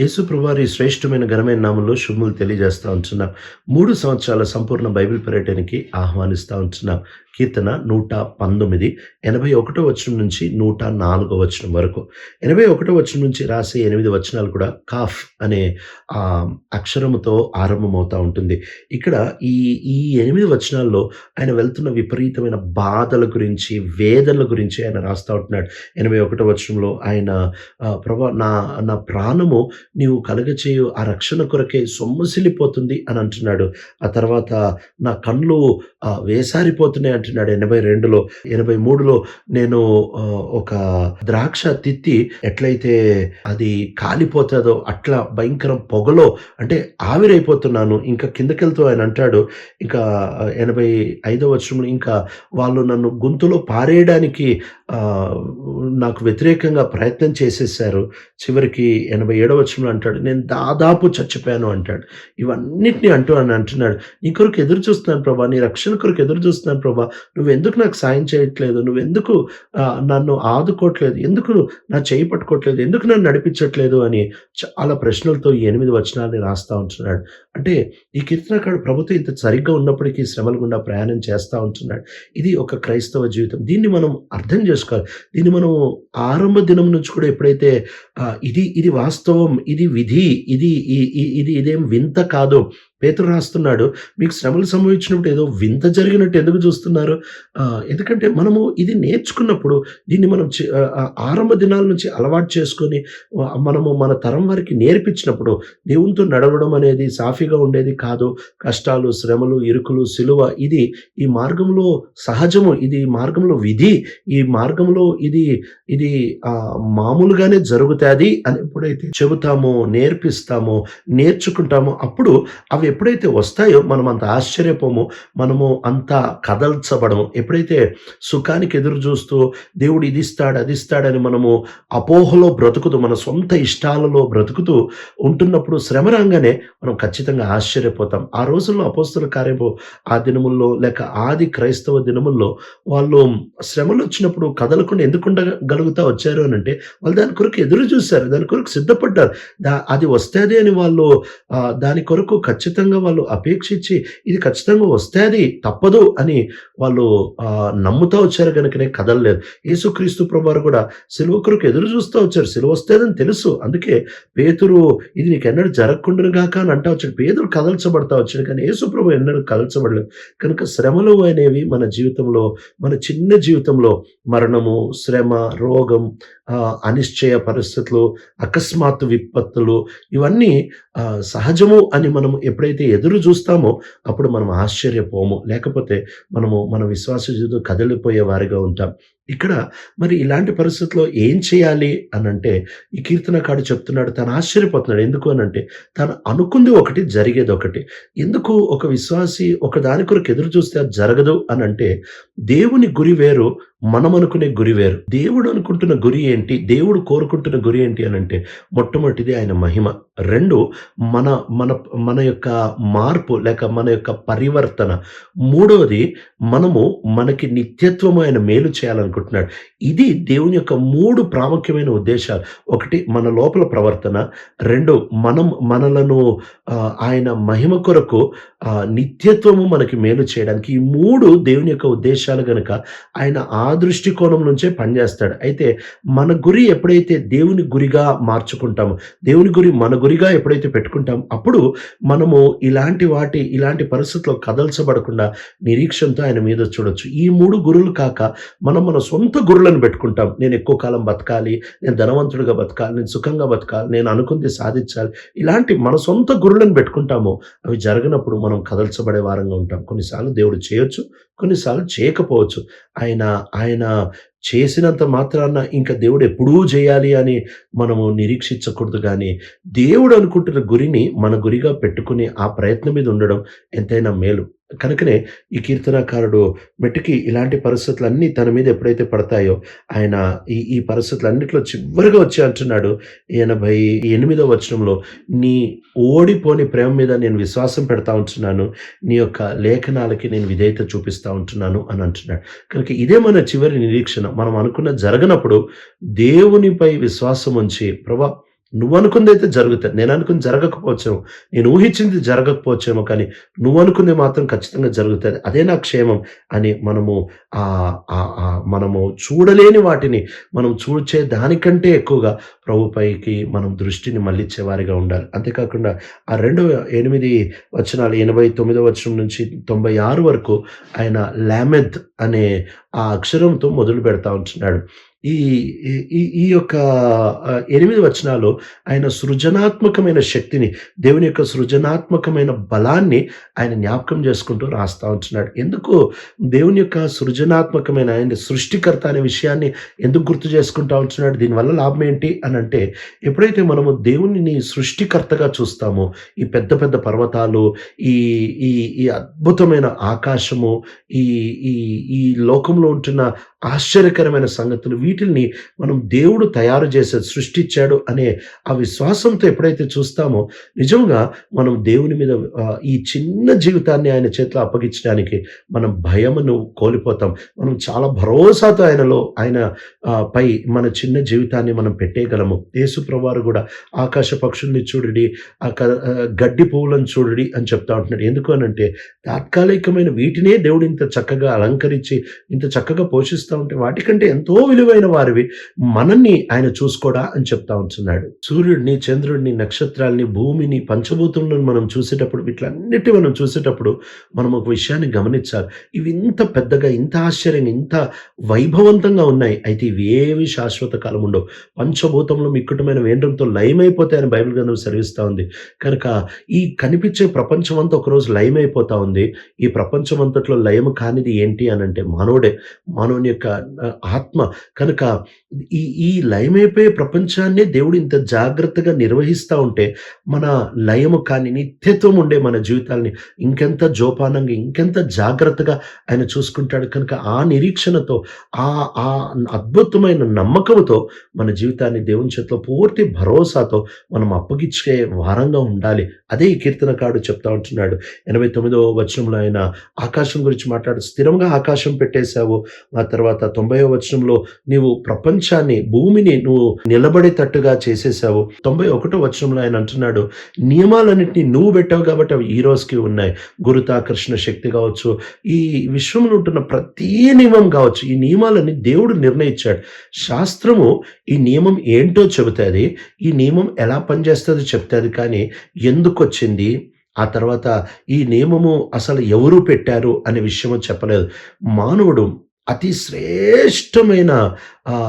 యేసుప్రభువారి శ్రేష్టమైన ఘనమైన నామంలో శుభములు తెలియజేస్తూ ఉంటున్నాం. మూడు సంవత్సరాల సంపూర్ణ బైబిల్ పర్యటనకి ఆహ్వానిస్తూ ఉంటున్నాం. కీర్తన నూట పంతొమ్మిది ఎనభై ఒకటో వచనం నుంచి నూట నాలుగో వచనం వరకు. ఎనభై ఒకటో వచనం నుంచి రాసే ఎనిమిది వచనాలు కూడా కాఫ్ అనే అక్షరముతో ఆరంభమవుతూ ఉంటుంది. ఇక్కడ ఈ ఈ ఎనిమిది వచనాల్లో ఆయన వెళ్తున్న విపరీతమైన బాధల గురించి వేదనల గురించి ఆయన రాస్తూ ఉంటున్నాడు. ఎనభై ఒకటో వచనంలో ఆయన ప్రభా నా నా ప్రాణము నీవు కలగచేయు ఆ రక్షణ కొరకే సొమ్మసిల్లిపోతుంది అని అంటున్నాడు. ఆ తర్వాత నా కళ్ళు వేసారిపోతున్నాయి అంటున్నాడు. ఎనభై రెండులో ఎనభై మూడులో నేను ఒక ద్రాక్ష తిత్తి ఎట్లయితే అది కాలిపోతుందో అట్లా భయంకరం పొగలో అంటే ఆవిరైపోతున్నాను. ఇంకా కిందకెళ్తూ ఆయన అంటాడు ఇంకా ఎనభై ఐదో వచనంలో ఇంకా వాళ్ళు నన్ను గొంతులో పారేయడానికి నాకు వ్యతిరేకంగా ప్రయత్నం చేసేసారు చివరికి ఎనభై ఏడవ వచనంలో అంటాడు నేను దాదాపు చచ్చిపోయాను అంటాడు. ఇవన్నిటిని అంటూ అని అంటున్నాడు. నీ కొరకు ఎదురు చూస్తున్నాను ప్రభా నీ రక్షణ కొరకు ఎదురు చూస్తున్నాను ప్రభా. నువ్వు ఎందుకు నాకు సాయం చేయట్లేదు? నువ్వెందుకు నన్ను ఆదుకోవట్లేదు? ఎందుకు నా చేయి పట్టుకోవట్లేదు? ఎందుకు నన్ను నడిపించట్లేదు? అని చాలా ప్రశ్నలతో ఈ ఎనిమిది వచనాలని రాస్తా ఉంటున్నాడు. అంటే ఈ కీర్తనకాడు ప్రభుత్వం ఇంత సరిగ్గా ఉన్నప్పటికీ శ్రమల గుండా ప్రయాణం చేస్తూ ఉంటున్నాడు. ఇది ఒక క్రైస్తవ జీవితం. దీన్ని మనం అర్థం చేసుకోవాలి. దీన్ని మనం ఆరంభ దినం నుంచి కూడా ఎప్పుడైతే ఇది ఇది వాస్తవం ఇది విధి ఇది ఇది ఇదేం వింత కాదు పేతురు రాస్తున్నాడు మీకు శ్రమలు సంభవించినప్పుడు ఏదో వింత జరిగినట్టు ఎందుకు చూస్తున్నారు? ఎందుకంటే మనము ఇది నేర్చుకున్నప్పుడు దీన్ని మనం ఆరంభ దినాల నుంచి అలవాటు చేసుకొని మనము మన తరం వారికి నేర్పించినప్పుడు దేవునితో నడవడం అనేది సాఫీగా ఉండేది కాదు. కష్టాలు శ్రమలు ఇరుకులు సిలువ ఇది ఈ మార్గంలో సహజము ఇది మార్గంలో విధి ఈ మార్గంలో ఇది ఇది మామూలుగానే జరుగుతుంది అని ఎప్పుడైతే చెబుతామో నేర్పిస్తామో నేర్చుకుంటామో అప్పుడు అవి ఎప్పుడైతే వస్తాయో మనం అంత ఆశ్చర్యపోము మనము అంత కదల్చబడము. ఎప్పుడైతే సుఖానికి ఎదురు చూస్తూ దేవుడు ఇది ఇస్తాడు అది ఇస్తాడని మనము అపోహలో బ్రతుకుతూ మన సొంత ఇష్టాలలో బ్రతుకుతూ ఉంటున్నప్పుడు శ్రమ రాగానే మనం ఖచ్చితంగా ఆశ్చర్యపోతాం. ఆ రోజుల్లో అపోస్తుల కార్యము ఆ దినముల్లో లేక ఆది క్రైస్తవ దినముల్లో వాళ్ళు శ్రమలు వచ్చినప్పుడు కదలకుండా ఎందుకు ఉండగలుగుతా వచ్చారు అని అంటే వాళ్ళు దాని కొరకు ఎదురు చూశారు దాని కొరకు సిద్ధపడ్డారు. దా అది వస్తుంది అని వాళ్ళు దాని కొరకు ఖచ్చితంగా వాళ్ళు అపేక్షించి ఇది ఖచ్చితంగా వస్తుంది తప్పదు అని వాళ్ళు ఆ, నమ్ముతా వచ్చారు కనుకనే కదలలేదు యేసుక్రీస్తు ప్రభువారు కూడా సిలువ కొరకు ఎదురు చూస్తూ వచ్చారు. సిలువ వస్తుందని తెలుసు. అందుకే పేతురు ఇది నీకు ఎన్నడూ జరగకుండా గాక అని అంటా వచ్చాడు. పేదలు కదల్చబడతా వచ్చాడు. కానీ యేసు ప్రభు ఎన్నడూ కదల్చబడలేదు. కనుక శ్రమలు అనేవి మన జీవితంలో మన చిన్న జీవితంలో మరణము శ్రమ రోగం ఆ, అనిశ్చయ పరిస్థితులు అకస్మాత్తు విపత్తులు ఇవన్నీ ఆ, సహజము అని మనం ఎప్పుడైతే ఎదురు చూస్తామో అప్పుడు మనం ఆశ్చర్యపోము. లేకపోతే మనము మన విశ్వాస జీవితం కదిలిపోయే వారిగా ఉంటాం. ఇక్కడ మరి ఇలాంటి పరిస్థితుల్లో ఏం చేయాలి అని అంటే ఈ కీర్తనకాడు చెప్తున్నాడు తను ఆశ్చర్యపోతున్నాడు. ఎందుకు అని అంటే తను అనుకుంది ఒకటి జరిగేది ఒకటి. ఎందుకు ఒక విశ్వాసి ఒక దాని కొరకు ఎదురు చూస్తే అది జరగదు అని అంటే దేవుని గురి వేరు మనం అనుకునే గురి వేరు. దేవుడు అనుకుంటున్న గురి ఏంటి? దేవుడు కోరుకుంటున్న గురి ఏంటి అని అంటే మొట్టమొదటిది ఆయన మహిమ. రెండు మన మన మన యొక్క మార్పు లేక మన యొక్క పరివర్తన. మూడవది మనము మనకి నిత్యత్వము ఆయన మేలు చేయాలను అనుకుంటున్నాడు. ఇది దేవుని యొక్క మూడు ప్రాముఖ్యమైన ఉద్దేశాలు. ఒకటి మన లోపల ప్రవర్తన. రెండు మనం మనలను ఆయన మహిమ కొరకు నిత్యత్వము మనకి మేలు చేయడానికి ఈ మూడు దేవుని యొక్క ఉద్దేశాలు గనుక ఆయన ఆ దృష్టికోణం నుంచే పనిచేస్తాడు. అయితే మన గురి ఎప్పుడైతే దేవుని గురిగా మార్చుకుంటామో దేవుని గురి మన గురిగా ఎప్పుడైతే పెట్టుకుంటామో అప్పుడు మనము ఇలాంటి వాటి ఇలాంటి పరిస్థితుల్లో కదల్చబడకుండా నిరీక్షణతో ఆయన మీద చూడొచ్చు. ఈ మూడు గురులు కాక మనం మన సొంత గురులను పెట్టుకుంటాం. నేను ఎక్కువ కాలం బతకాలి నేను ధనవంతుడిగా బతకాలి నేను సుఖంగా బతకాలి నేను అనుకుంది సాధించాలి ఇలాంటి మన సొంత గురులను పెట్టుకుంటాము అవి జరగనప్పుడు మనం కదల్చబడే వారంగా ఉంటాం. కొన్నిసార్లు దేవుడు చేయొచ్చు కొన్నిసార్లు చేయకపోవచ్చు. ఆయన ఆయన చేసినంత మాత్రాన ఇంకా దేవుడు ఎప్పుడూ చేయాలి అని మనము నిరీక్షించకూడదు కానీ దేవుడు అనుకుంటున్న గురిని మన గురిగా పెట్టుకుని ఆ ప్రయత్నం మీద ఉండడం ఎంతైనా మేలు. కనుకనే ఈ కీర్తనకారుడు మెట్టుకి ఇలాంటి పరిస్థితులన్నీ తన మీద ఎప్పుడైతే పడతాయో ఆయన ఈ ఈ పరిస్థితులన్నింటిలో చివరిగా వచ్చి అంటున్నాడు ఎనభై ఎనిమిదో వచనంలో నీ ఓడిపోని ప్రేమ మీద నేను విశ్వాసం పెడతా ఉంటున్నాను నీ యొక్క లేఖనాలకి నేను విధేయత చూపిస్తా ఉంటున్నాను అని అంటున్నాడు. కనుక ఇదే మన చివరి నిరీక్షణ. మనం అనుకున్న జరగనప్పుడు దేవునిపై విశ్వాసం ఉంచి ప్రభా నువ్వు అనుకుంది అయితే జరుగుతుంది నేను అనుకుంది జరగకపోవచ్చేమో నేను ఊహించింది జరగకపోవచ్చేమో కానీ నువ్వు అనుకుంది మాత్రం ఖచ్చితంగా జరుగుతుంది. అదే నా క్షేమం అని మనము ఆ మనము చూడలేని వాటిని మనం చూచే దానికంటే ఎక్కువగా ప్రభుపైకి మనం దృష్టిని మళ్ళించే వారిగా ఉండాలి. అంతేకాకుండా ఆ రెండు ఎనిమిది వచనాలు ఎనభై తొమ్మిదో వచనం నుంచి తొంభై ఆరు వరకు ఆయన లామెద్ అనే ఆ అక్షరంతో మొదలు పెడతా ఉంటున్నాడు. ఈ ఈ ఈ యొక్క ఎనిమిది వచనాలు ఆయన సృజనాత్మకమైన శక్తిని దేవుని యొక్క సృజనాత్మకమైన బలాన్ని ఆయన జ్ఞాపకం చేసుకుంటూ రాస్తా ఉంటున్నాడు. ఎందుకు? దేవుని యొక్క సృజనాత్మకమైన ఆయన సృష్టికర్త అనే విషయాన్ని ఎందుకు గుర్తు చేసుకుంటా ఉంటున్నాడు? దీనివల్ల లాభం ఏంటి? అని అంటే ఎప్పుడైతే మనము దేవునిని సృష్టికర్తగా చూస్తామో ఈ పెద్ద పెద్ద పర్వతాలు ఈ ఈ ఈ అద్భుతమైన ఆకాశము ఈ ఈ ఈ లోకంలో ఉంటున్న ఆశ్చర్యకరమైన సంగతులు. వీటిని మనం దేవుడు తయారు చేసే సృష్టించాడు అనే ఆ విశ్వాసంతో ఎప్పుడైతే చూస్తామో నిజంగా మనం దేవుని మీద ఈ చిన్న జీవితాన్ని ఆయన చేతిలో అప్పగించడానికి మనం భయమును కోల్పోతాం. మనం చాలా భరోసాతో ఆయనలో ఆయన పై మన చిన్న జీవితాన్ని మనం పెట్టేయగలము. యేసుప్రవారు కూడా ఆకాశ పక్షుల్ని చూడడి ఆ క- గడ్డి పువ్వులను చూడడి అని చెప్తా ఉంటున్నాడు. ఎందుకు అనంటే తాత్కాలికమైన వీటినే దేవుడు ఇంత చక్కగా అలంకరించి ఇంత చక్కగా చూస్తూ ఉంటే వాటికంటే ఎంతో విలువైన వారివి మనల్ని ఆయన చూసుకోడా అని చెప్తా ఉంటున్నాడు. సూర్యుడిని చంద్రుడిని నక్షత్రాల్ని భూమిని పంచభూతులను మనం చూసేటప్పుడు వీటిలన్నిటి మనం చూసేటప్పుడు మనం ఒక విషయాన్ని గమనించాలి. ఇవి ఇంత పెద్దగా ఇంత ఆశ్చర్యంగా ఇంత వైభవంతంగా ఉన్నాయి. అయితే ఇవి ఏవి శాశ్వత కాలం ఉండవు. పంచభూతంలో మిక్కుటమైన వేంద్రంతో లయమైపోతాయని బైబిల్ గ్రంథం సెలవిస్తూ ఉంది. కనుక ఈ కనిపించే ప్రపంచం అంతా ఒకరోజు లయమైపోతా ఉంది. ఈ ప్రపంచం అంతట్లో లయము కానిది ఏంటి అని అంటే మానవుడే. మానవుని యొక్క యొక్క ఆత్మ. కనుక ఈ ఈ లయమైపోయే ప్రపంచాన్నే దేవుడు ఇంత జాగ్రత్తగా నిర్వహిస్తూ ఉంటే మన లయము కానీ నిత్యత్వం ఉండే మన జీవితాల్ని ఇంకెంత జోపానంగా ఇంకెంత జాగ్రత్తగా ఆయన చూసుకుంటాడు. కనుక ఆ నిరీక్షణతో ఆ ఆ అద్భుతమైన నమ్మకంతో మన జీవితాన్ని దేవుని చేతిలో పూర్తి భరోసాతో మనం అప్పగించే వారంగా ఉండాలి. అదే ఈ కీర్తనకాడు చెప్తా ఉంటున్నాడు. ఎనభై తొమ్మిదవ వచనంలో ఆయన ఆకాశం గురించి మాట్లాడు స్థిరంగా ఆకాశం పెట్టేశావు ఆ తర్వాత తొంభైవ వచనంలో నీవు ప్రపంచాన్ని భూమిని నువ్వు నిలబడేటట్టుగా చేసేసావు తొంభై ఒకటో వచనంలో ఆయన అంటున్నాడు నియమాలన్నింటినీ నువ్వు పెట్టావు కాబట్టి అవి ఈ రోజుకి ఉన్నాయి. గురుతాకర్షణ శక్తి కావచ్చు ఈ విశ్వంలో ఉంటున్న ప్రతి నియమం కావచ్చు ఈ నియమాలని దేవుడు నిర్ణయించాడు. శాస్త్రము ఈ నియమం ఏంటో చెబుతుంది ఈ నియమం ఎలా పనిచేస్తుందో చెప్తుంది కానీ ఎందుకు వచ్చింది? ఆ తర్వాత ఈ నియమము అసలు ఎవరు పెట్టారు అనే విషయము చెప్పలేదు. మానవుడు అతి శ్రేష్టమైన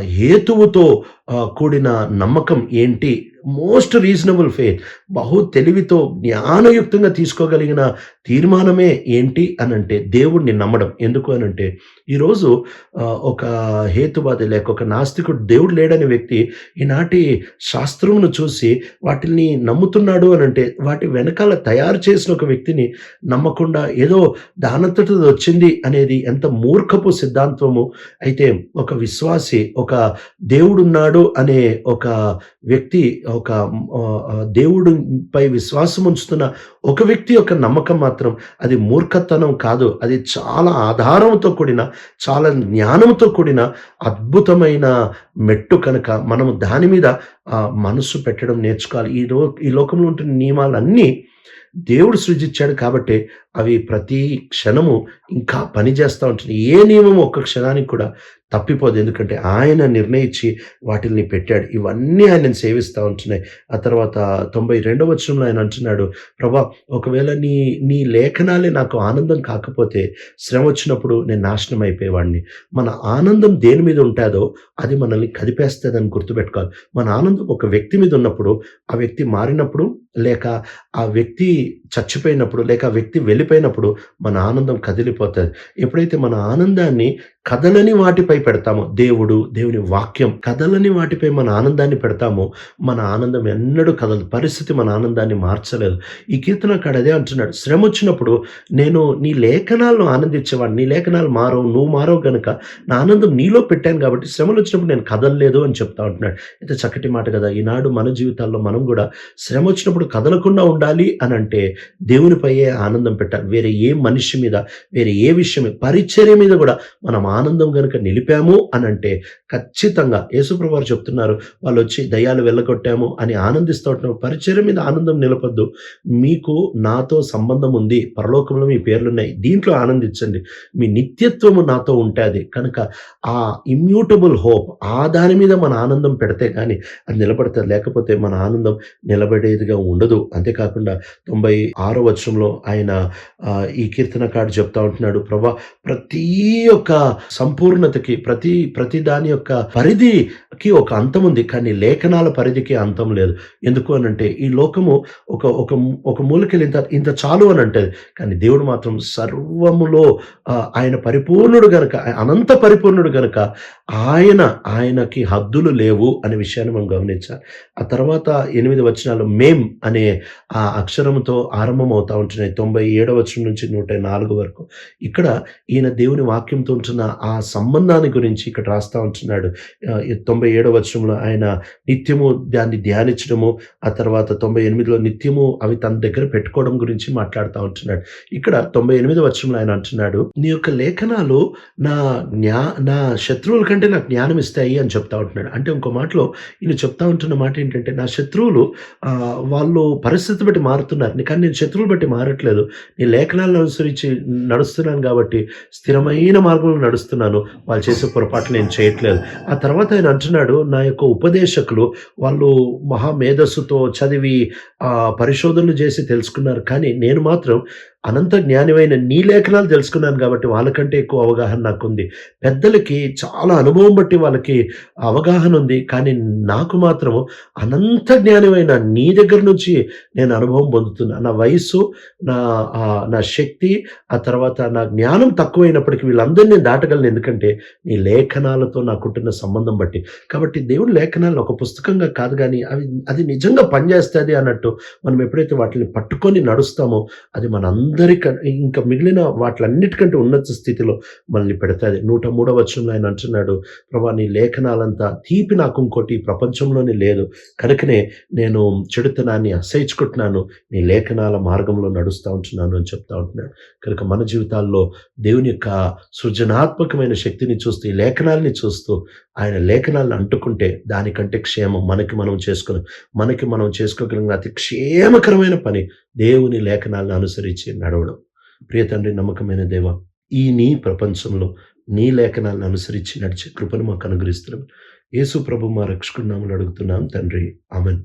హేతువుతో కూడిన నమ్మకం ఏంటి? Most reasonable faith. బహు తెలివితో జ్ఞానయుక్తంగా తీసుకోగలిగిన తీర్మానమే ఏంటి అని అంటే దేవుణ్ణి నమ్మడం. ఎందుకు అని అంటే ఈరోజు ఒక హేతువాది లేక ఒక నాస్తికుడు దేవుడు లేడనే వ్యక్తి ఈనాటి శాస్త్రమును చూసి వాటిని నమ్ముతున్నాడు అని అంటే వాటి వెనకాల తయారు చేసిన ఒక వ్యక్తిని నమ్మకుండా ఏదో దానంతటి వచ్చింది అనేది ఎంత మూర్ఖపు సిద్ధాంతము. అయితే ఒక విశ్వాసి ఒక దేవుడున్నాడు అనే ఒక వ్యక్తి ఒక దేవుడిపై విశ్వాసం ఉంచుతున్న ఒక వ్యక్తి యొక్క నమ్మకం మాత్రం అది మూర్ఖతనం కాదు. అది చాలా ఆధారంతో కూడిన చాలా జ్ఞానంతో కూడిన అద్భుతమైన మెట్టు కనుక మనము దాని మీద మనసు పెట్టడం నేర్చుకోవాలి. ఈ లో ఈ లోకంలో ఉంటున్న నియమాలన్నీ దేవుడు సృజించాడు కాబట్టి అవి ప్రతి క్షణము ఇంకా పని చేస్తూ ఉంటుంది ఏ నియమం ఒక్క క్షణానికి కూడా తప్పిపోదు. ఎందుకంటే ఆయన నిర్ణయించి వాటిని పెట్టాడు. ఇవన్నీ ఆయనను సేవిస్తూ ఉంటున్నాయి. ఆ తర్వాత తొంభై రెండవ వచనంలో ఆయన అంటున్నాడు ప్రభా ఒకవేళ నీ నీ లేఖనాలే నాకు ఆనందం కాకపోతే శ్రమ వచ్చినప్పుడు నేను నాశనం అయిపోయేవాడిని. మన ఆనందం దేని మీద ఉంటుందో అది మనల్ని కదిపేస్తుందని గుర్తుపెట్టుకోవాలి. మన ఆనందం ఒక వ్యక్తి మీద ఉన్నప్పుడు ఆ వ్యక్తి మారినప్పుడు లేక ఆ వ్యక్తి చచ్చిపోయినప్పుడు లేక ఆ వ్యక్తి వెళ్ళిపోయినప్పుడు మన ఆనందం కదిలిపోతుంది. ఎప్పుడైతే మన ఆనందాన్ని కదలని వాటిపై పెడతామో. దేవుడు దేవుని వాక్యం కదలని వాటిపై మన ఆనందాన్ని పెడతామో. మన ఆనందం ఎన్నడూ కదలదు. పరిస్థితి మన ఆనందాన్ని మార్చలేదు. ఈ కీర్తన అదే అంటున్నాడు. శ్రమ వచ్చినప్పుడు నేను నీ లేఖనాలను ఆనందించేవాడిని. నీ లేఖనాలు మారవు నువ్వు మారవు గనుక నా ఆనందం నీలో పెట్టాను కాబట్టి శ్రమలు వచ్చినప్పుడు నేను కదలలేదు అని చెప్తా ఉంటున్నాడు ఇంత చక్కటి మాట కదా. ఈనాడు మన జీవితాల్లో మనం కూడా శ్రమ వచ్చినప్పుడు కదలకుండా ఉండాలి అని అంటే దేవునిపై ఆనందం పెట్టాలి. వేరే ఏ మనిషి మీద వేరే ఏ విషయం మీద పరిచర్య మీద కూడా మనం ఆనందం గనుక నిలిపాము అని అంటే ఖచ్చితంగా యేసుప్రభు చెప్తున్నారు వాళ్ళు వచ్చి దయ్యాలు వెళ్ళగొట్టాము అని ఆనందిస్తూ ఉంటున్నారు. పరిచయం మీద ఆనందం నిలపద్దు మీకు నాతో సంబంధం ఉంది. పరలోకంలో మీ పేర్లున్నాయి. దీంట్లో ఆనందించండి. మీ నిత్యత్వము నాతో ఉంటుంది కనుక ఆ ఇమ్యూటబుల్ హోప్ ఆ దాని మీద మన ఆనందం పెడితే కానీ అది నిలబడతారు లేకపోతే మన ఆనందం నిలబడేదిగా ఉండదు. అంతేకాకుండా 96 వచనంలో ఆయన ఈ కీర్తనకారుడు చెప్తా ఉంటున్నాడు. ప్రభా ప్రతి ఒక్క సంపూర్ణతకి ప్రతి ప్రతి దాని యొక్క పరిధికి ఒక అంతం ఉంది. కానీ లేఖనాల పరిధికి అంతం లేదు. ఎందుకు అనంటే ఈ లోకము ఒక ఒక ఒక మూలకెళ్ళి ఇంత ఇంత చాలు అని అంటది. కానీ దేవుడు మాత్రం సర్వములో ఆయన పరిపూర్ణుడు గనక అనంత పరిపూర్ణుడు గనక ఆయన ఆయనకి హద్దులు లేవు అనే విషయాన్ని మనం గమనించాలి. ఆ తర్వాత ఎనిమిది వచనాలు మేం అనే ఆ అక్షరంతో ఆరంభం అవుతా ఉంటున్నాయి. 97 వచనం నుంచి 104 వరకు. ఇక్కడ ఈయన దేవుని వాక్యంతో ఉంటున్న ఆ సంబంధాన్ని గురించి ఇక్కడ రాస్తా ఉంటున్నాడు. తొంభై ఏడవ వచనంలో ఆయన నిత్యము దాన్ని ధ్యానించడము, ఆ తర్వాత 98లో నిత్యము అవి తన దగ్గర పెట్టుకోవడం గురించి మాట్లాడుతూ ఉంటున్నాడు. ఇక్కడ 98 వచనంలో ఆయన అంటున్నాడు, నీ యొక్క లేఖనాలు నా జ్ఞా నా శత్రువుల ఎందుకంటే నాకు జ్ఞానం ఇస్తాయి అని చెప్తా ఉంటున్నాడు. అంటే ఇంకో మాటలో ఈయన చెప్తా ఉంటున్న మాట ఏంటంటే నా శత్రువులు వాళ్ళు పరిస్థితి బట్టి మారుతున్నారు. కానీ నేను శత్రువులు బట్టి మారట్లేదు. నీ లేఖనాలను అనుసరించి నడుస్తున్నాను కాబట్టి స్థిరమైన మార్గంలో నడుస్తున్నాను. వాళ్ళు చేసే పొరపాట్లు నేను చేయట్లేదు. ఆ తర్వాత ఆయన అంటున్నాడు నా యొక్క ఉపదేశకులు వాళ్ళు మహా మేధస్సుతో చదివి పరిశోధనలు చేసి తెలుసుకున్నారు. కానీ నేను మాత్రం అనంత జ్ఞానమైన నీ లేఖనాలు తెలుసుకున్నాను కాబట్టి వాళ్ళకంటే ఎక్కువ అవగాహన నాకుంది. పెద్దలకి చాలా అనుభవం బట్టి వాళ్ళకి అవగాహన ఉంది. కానీ నాకు మాత్రము అనంత జ్ఞానమైన నీ దగ్గర నుంచి నేను అనుభవం పొందుతున్నా. నా వయస్సు, నా నా శక్తి, ఆ తర్వాత నా జ్ఞానం తక్కువైనప్పటికీ వీళ్ళందరినీ నేను దాటగలను. ఎందుకంటే నీ లేఖనాలతో నాకుంటున్న సంబంధం బట్టి. కాబట్టి దేవుడి లేఖనాలను ఒక పుస్తకంగా కాదు కానీ అవి అది నిజంగా పనిచేస్తుంది అన్నట్టు మనం ఎప్పుడైతే వాటిని పట్టుకొని నడుస్తామో అది మనందరిక ఇంకా మిగిలిన వాటిలన్నిటికంటే ఉన్నత స్థితిలో మనల్ని పెడతాది. 103 వచనంలో ఆయన అంటున్నాడు ప్రభా నీ లేఖనాలంతా తీపి నాకు ఇంకోటి ప్రపంచంలోనే లేదు. కనుకనే నేను చెడుతనాన్ని అసహించుకుంటున్నాను. నీ లేఖనాల మార్గంలో నడుస్తూ ఉంటున్నాను అని చెప్తా ఉంటున్నాడు. కనుక మన జీవితాల్లో దేవుని యొక్క సృజనాత్మకమైన శక్తిని చూస్తూ, ఈ లేఖనాల్ని చూస్తూ ఆయన లేఖనాలను అంటుకుంటే దానికంటే క్షేమం మనకి మనం చేసుకుని మనకి మనం చేసుకోగలిగిన అతి క్షేమకరమైన పని దేవుని లేఖనాలను అనుసరించి నడవడం. ప్రియ తండ్రి నమ్మకమైన దేవ ఈ నీ ప్రపంచంలో నీ లేఖనాలను అనుసరించి నడిచే కృపను మాకు అనుగ్రహిస్తున్నాం. యేసు ప్రభు మా రక్షకుడి అడుగుతున్నాం తండ్రి. అమన్